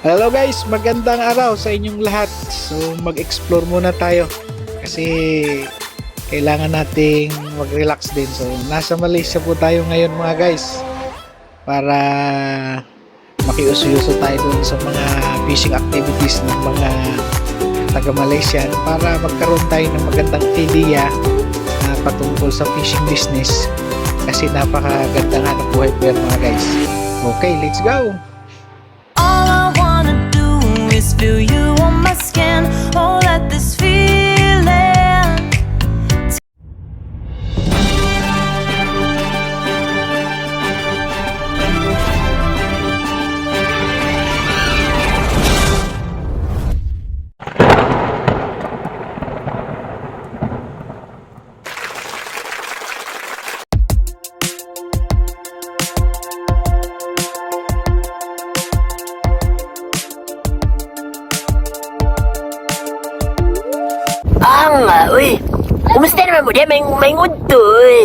Hello guys, magandang araw sa inyong lahat. So mag-explore muna tayo kasi kailangan nating mag-relax din. So nasa Malaysia po tayo ngayon mga guys para makiuso-uso tayo dun sa mga fishing activities ng mga taga Malaysia para magkaroon tayo ng magandang idea na patungkol sa fishing business kasi napakagandang hanap buhay po yan mga guys. Okay, let's go! Feel you on my skin. Oh, Kumusta naman mo? Di, may, may ngud to, uy.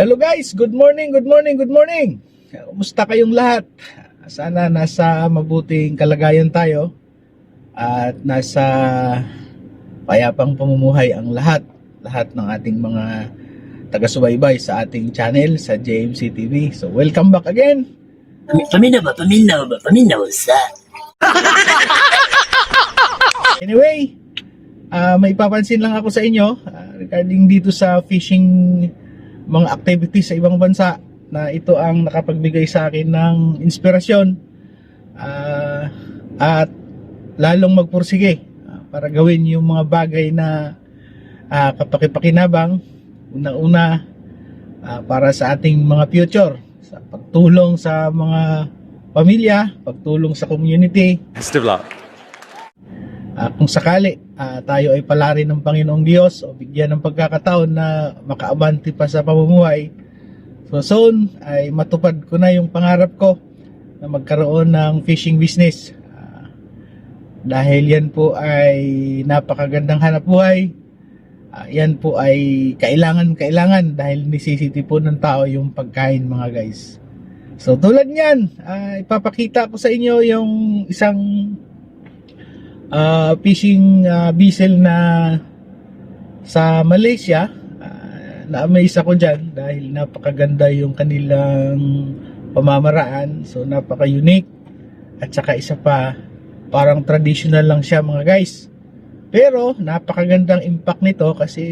Hello guys, good morning, good morning, good morning. Kumusta kayong lahat? Sana nasa mabuting kalagayan tayo at nasa payapang pamumuhay ang lahat, lahat ng ating mga taga-subaybay sa ating channel sa JMC TV. So welcome back again. Paminaw ba? Paminaw ba? Paminaw sa. Anyway, ah may papansin lang ako sa inyo ah, regarding dito sa fishing mga activities sa ibang bansa na ito ang nakapagbigay sa akin ng inspirasyon ah, at lalong magpursige ah, para gawin yung mga bagay na ah, kapakipakinabang una-una ah, para sa ating mga future sa pagtulong sa mga pamilya, pagtulong sa community Best of. Ah, kung sakali ah, tayo ay palari ng Panginoong Diyos o bigyan ng pagkakataon na makaabante pa sa pamumuhay, so soon ay matupad ko na yung pangarap ko na magkaroon ng fishing business. Ah, dahil yan po ay napakagandang hanap buhay. Ah, yan po ay kailangan-kailangan dahil necessity po ng tao yung pagkain mga guys. So tulad niyan, ah, ipapakita ko sa inyo yung isang uh, fishing uh, vessel na sa Malaysia. Uh, na-amaze ako dyan dahil napakaganda yung kanilang pamamaraan. So napaka-unique. At saka isa pa parang traditional lang siya mga guys. Pero napakagandang impact nito kasi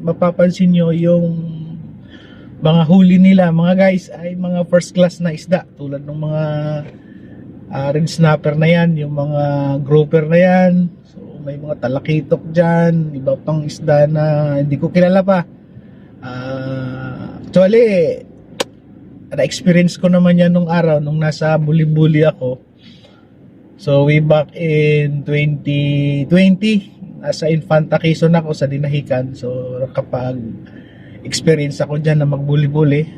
mapapansin nyo yung mga huli nila mga guys ay mga first class na isda tulad ng mga uh, red snapper na yan, yung mga grouper na yan. So, may mga talakitok dyan, iba pang isda na hindi ko kilala pa. Ah, actually, na-experience ko naman yan nung araw, nung nasa buli-buli ako. So, way back in 2020, nasa Infanta Quezon ako sa Dinahican. So, kapag experience ako dyan na magbuli-buli, ah,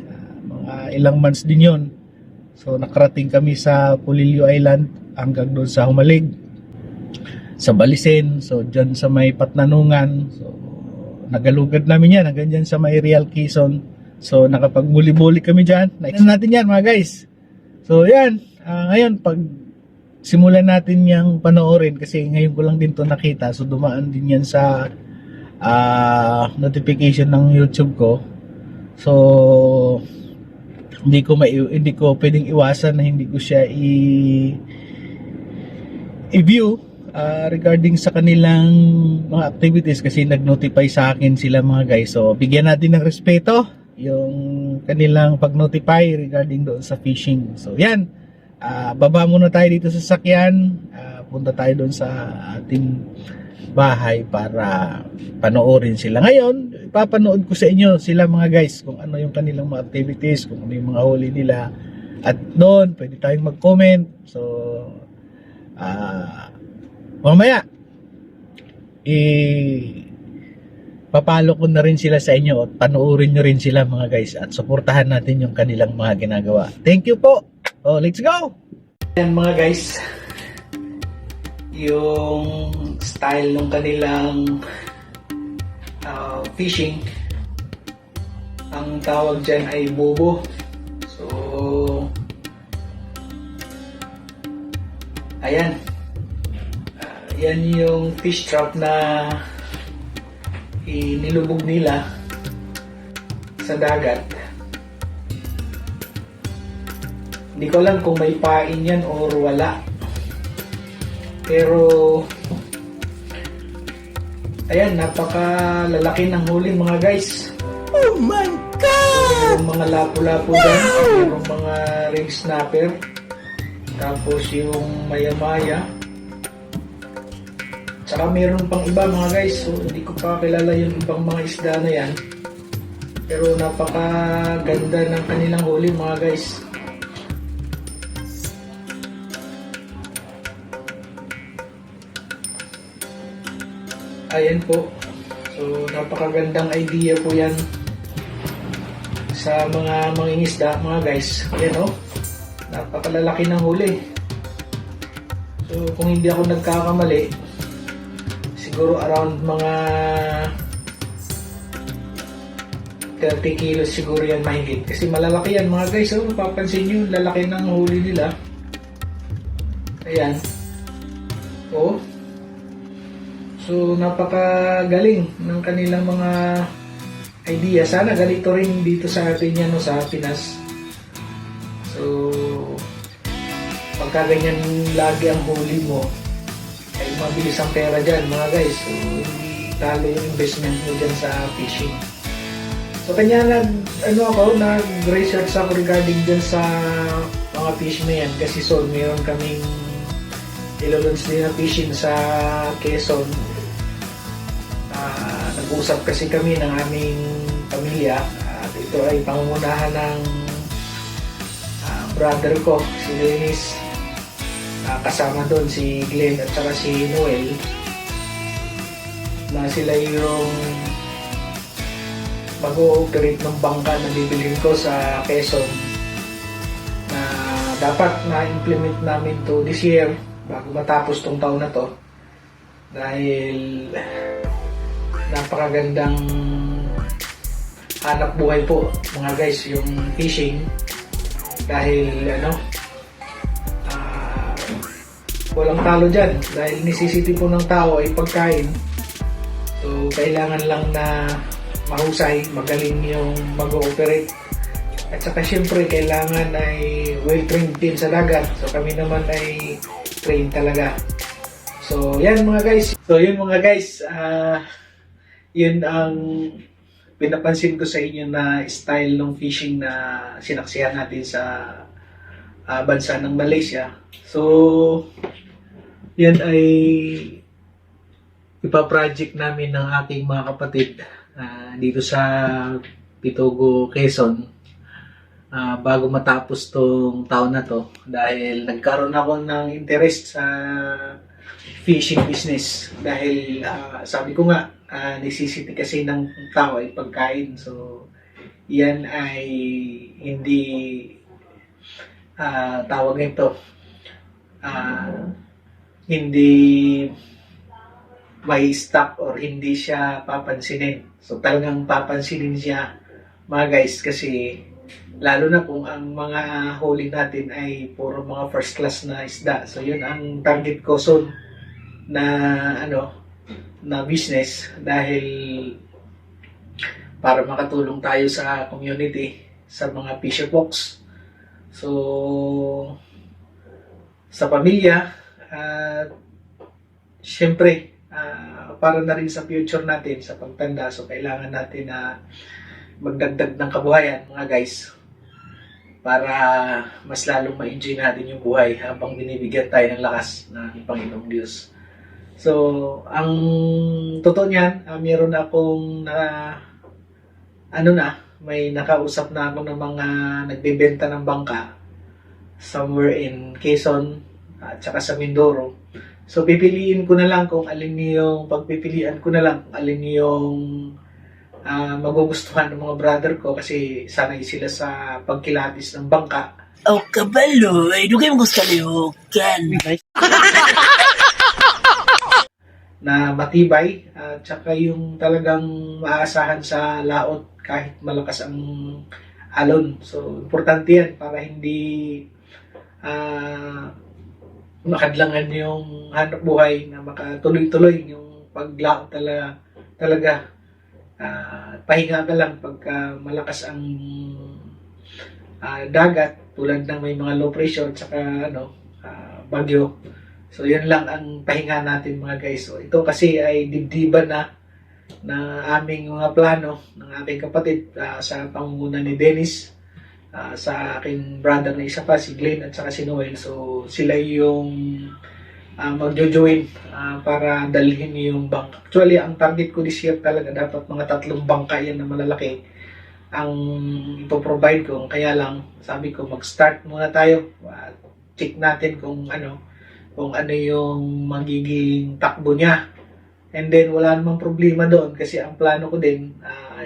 mga ilang months din yon So nakarating kami sa Pulilio Island hanggang doon sa Humalig. Sa Balisen, so dyan sa may Patnanungan. So nagalugad namin yan hanggang dyan sa may Real Quezon. So nakapagbuli-buli kami dyan. Nakita natin yan mga guys. So yan, ah, ngayon pag simulan natin yung panoorin kasi ngayon ko lang din to nakita. So dumaan din yan sa ah, notification ng YouTube ko. So hindi ko mai hindi ko pwedeng iwasan na hindi ko siya i i-view uh, regarding sa kanilang mga activities kasi nag-notify sa akin sila mga guys. So, bigyan natin ng respeto yung kanilang pag-notify regarding doon sa fishing. So, yan. Uh, baba muna tayo dito sa sakyan. Uh, punta tayo doon sa ating bahay para panoorin sila. Ngayon, ipapanood ko sa inyo sila mga guys kung ano yung kanilang mga activities, kung ano yung mga huli nila. At doon, pwede tayong mag-comment. So, ah, mamaya, i papalo ko na rin sila sa inyo at panoorin nyo rin sila mga guys at suportahan natin yung kanilang mga ginagawa. Thank you po! Oh, let's go! Yan mga guys, yung style ng kanilang uh, fishing ang tawag dyan ay bobo so Ayan. Ah, yan yung fish trap na inilubog nila sa dagat. Hindi ko alam kung may pain yan or wala. Pero ayan, napakalalaki ng huli mga guys. Oh my God! Yung mga lapu-lapu dyan, yung mga ring snapper, tapos yung maya-maya. Tsaka meron pang iba mga guys, so hindi ko pa kilala yung ibang mga isda na yan. Pero napakaganda ng kanilang huli mga guys. Ayan po. So, napakagandang idea po yan sa mga mangingisda, mga guys. Ayan o. Napakalalaki ng huli. So, kung hindi ako nagkakamali, siguro around mga 30 kilos siguro yan mahigit. Kasi malalaki yan mga guys. So, mapapansin nyo, lalaki ng huli nila. Ayan. Oh. So, napakagaling ng kanilang mga idea. Sana ganito rin dito sa atin yan, no, sa Pinas. So, pagka ganyan lagi ang huli mo, ay mabilis ang pera dyan, mga guys. So, hindi talo yung investment mo dyan sa fishing. So, kanya nag, ano ako, nag-research ako regarding dyan sa mga fish na yan. Kasi so, meron kaming ilulunch din na fishing sa Quezon. Nag-usap kasi kami ng aming pamilya at ito ay pangungunahan ng ah, brother ko, si Dennis. Ah, kasama doon si Glenn at saka si Noel na sila yung mag-ooperate ng bangka na bibilhin ko sa Quezon na dapat na-implement namin to this year bago matapos tong taon na to dahil napakagandang hanap buhay po mga guys yung fishing. Dahil ano ah, walang talo dyan. Dahil necessity po ng tao ay pagkain. So kailangan lang na mahusay magaling yung mag-ooperate. At saka syempre kailangan ay well-trained din sa dagat. So kami naman ay trained talaga. So yan mga guys. So yun mga guys. Ah yun ang pinapansin ko sa inyo na style ng fishing na sinaksihan natin sa ah, bansa ng Malaysia. So, yan ay ipaproject namin ng aking mga kapatid ah, dito sa Pitogo, Quezon ah, bago matapos tong taon na to dahil nagkaroon ako ng interest sa fishing business dahil ah, sabi ko nga ah, necessity kasi ng tao ay pagkain. So yan ay hindi ah, tawag nito. Ah, hindi may stock or hindi siya papansinin. So talagang papansinin siya mga guys kasi lalo na kung ang mga huli natin ay puro mga first class na isda. So yun ang target ko soon na ano na business dahil para makatulong tayo sa community sa mga fisher folks so sa pamilya at syempre ah, para na rin sa future natin sa pagtanda so kailangan natin na magdagdag ng kabuhayan mga guys para mas lalong ma-enjoy natin yung buhay habang binibigyan tayo ng lakas ng Panginoong Diyos. So, ang totoo niyan, ah, meron akong na ano na, may nakausap na ako ng mga nagbebenta ng bangka somewhere in Quezon at saka sa Mindoro. So, pipiliin ko na lang kung alin yung pagpipilian ko na lang kung alin yung ah, magugustuhan ng mga brother ko kasi sanay sila sa pagkilatis ng bangka Oh, kabalo. Ay, dugay mo gusto kalihukan. Na matibay at saka yung talagang maasahan sa laot kahit malakas ang alon. So, importante yan para hindi ah, makadlangan yung hanap buhay na makatuloy-tuloy yung paglao talaga talaga Ah, pahinga ka lang pagka malakas ang ah, dagat tulad ng may mga low pressure tsaka ano ah, bagyo so yun lang ang pahinga natin mga guys so ito kasi ay dibdiban na na aming mga plano ng aking kapatid ah, sa pangunguna ni Dennis ah, sa aking brother na isa pa si Glenn at saka si Noel so sila yung uh, magjo-join ah, para dalhin yung bangka. Actually, ang target ko this year talaga dapat mga tatlong bangka yan na malalaki ang ipoprovide ko. Kaya lang, sabi ko, mag-start muna tayo. at check natin kung ano, kung ano yung magiging takbo niya. And then, wala namang problema doon kasi ang plano ko din, ah,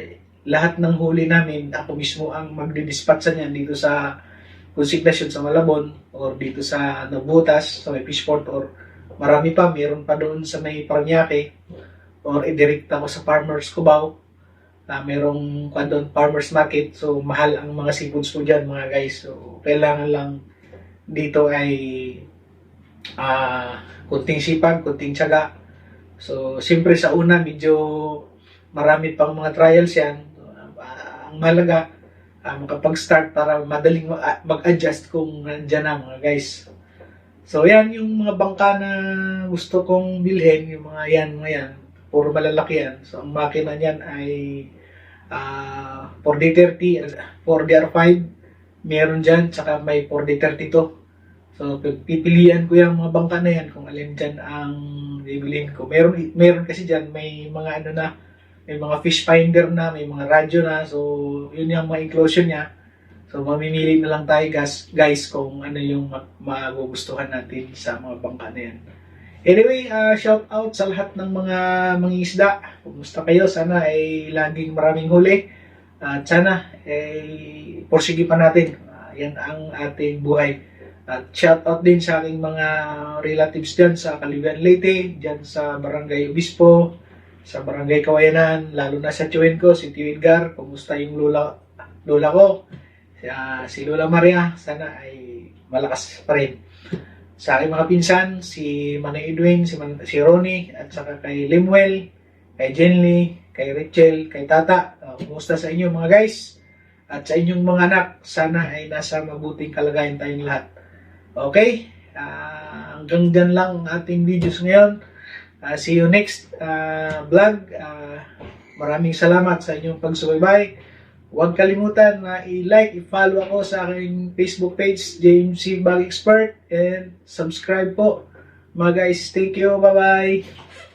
lahat ng huli namin, ako mismo ang magdi-dispatch niyan dito sa consignation sa Malabon or dito sa Nabutas, sa may Fishport or marami pa, meron pa doon sa may Paranaque or idirekta ko sa Farmers Cubao na merong kwan doon, Farmers Market. So, mahal ang mga seafoods po dyan, mga guys. So, kailangan lang dito ay ah kunting sipag, kunting tiyaga. So, siyempre sa una, medyo marami pang mga trials yan. Ah, ang malaga, ah, makapag-start para madaling ma- mag-adjust kung nandyan na mga guys. So yan yung mga bangka na gusto kong bilhin, yung mga yan, mga yan, puro malalaki yan. So ang makina niyan ay ah 4D30, 4DR5, meron dyan, tsaka may 4D32. So pipilian ko yung mga bangka na yan kung alin dyan ang bibilhin ko. Meron, meron kasi dyan, may mga ano na, may mga fish finder na, may mga radyo na, so yun yung mga inclusion niya. So mamimili na lang tayo guys, guys kung ano yung ma- magugustuhan natin sa mga bangka na yan. Anyway, uh, shout out sa lahat ng mga mangingisda. Kumusta kayo? Sana ay laging maraming huli. At sana ay porsige pa natin. Ah, yan ang ating buhay. At shout out din sa aking mga relatives dyan sa Caliban Leyte, dyan sa Barangay Obispo, sa Barangay Kawayanan, lalo na sa Chewin ko, si Tio Edgar, kumusta yung lola, lola ko, Ah, si Lola Maria, sana ay malakas pa rin. Sa aking mga pinsan, si Manay Edwin, si, Man- si Ronnie, at saka kay Limuel, kay Jenly, kay Rachel, kay Tata. Ah, kumusta sa inyo mga guys? At sa inyong mga anak, sana ay nasa mabuting kalagayan tayong lahat. Okay? Ah, hanggang dyan lang ang ating videos ngayon. Ah, see you next ah, vlog. Ah, maraming salamat sa inyong pagsubaybay. Huwag kalimutan na i-like, i-follow ako sa aking Facebook page, James C. Bag Expert, and subscribe po. Mga guys, thank you. Bye-bye.